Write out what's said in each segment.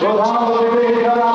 প্রধান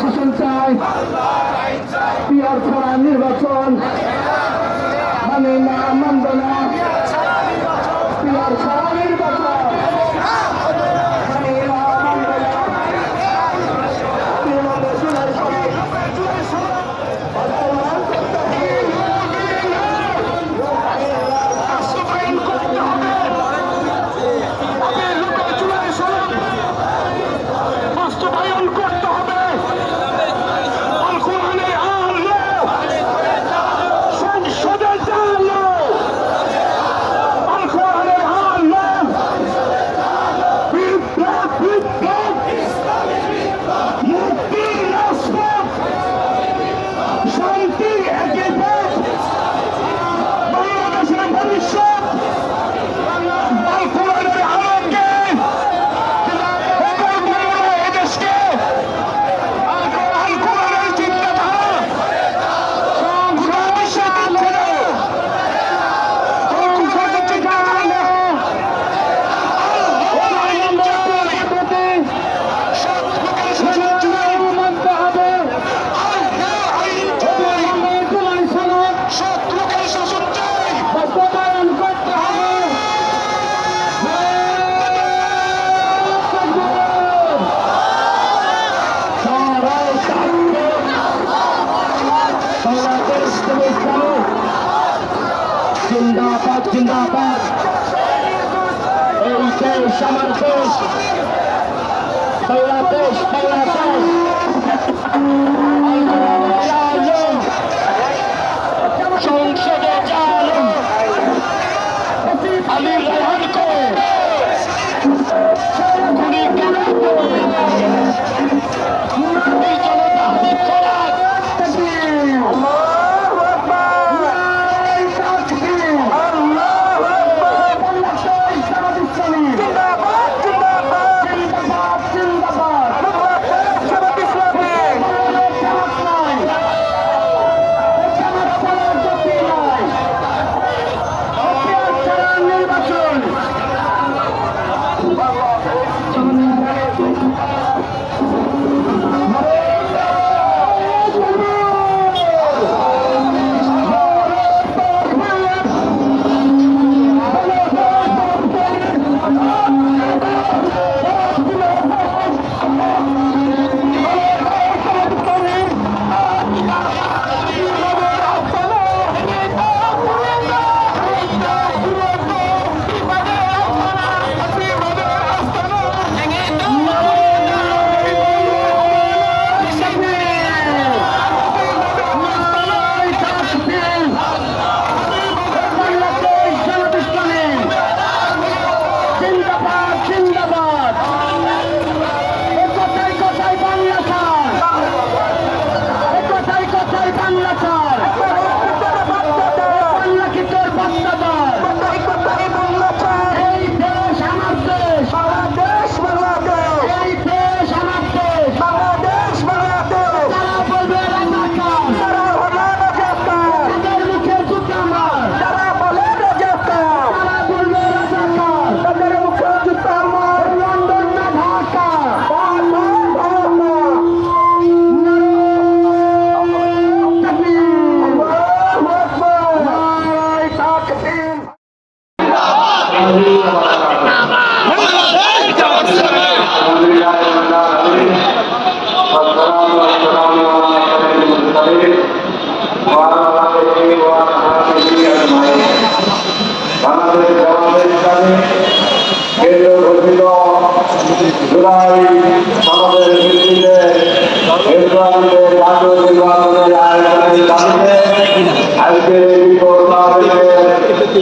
শাসন চাই পিয়ার ছাড়া নির্বাচন মানে না মানব মুস্তফা ইসলাম জিন্দাবাদ জিন্দাবাদ। এই দেশ আমার বাংলাদেশ বাংলাদেশ। সংসদে যান। আমি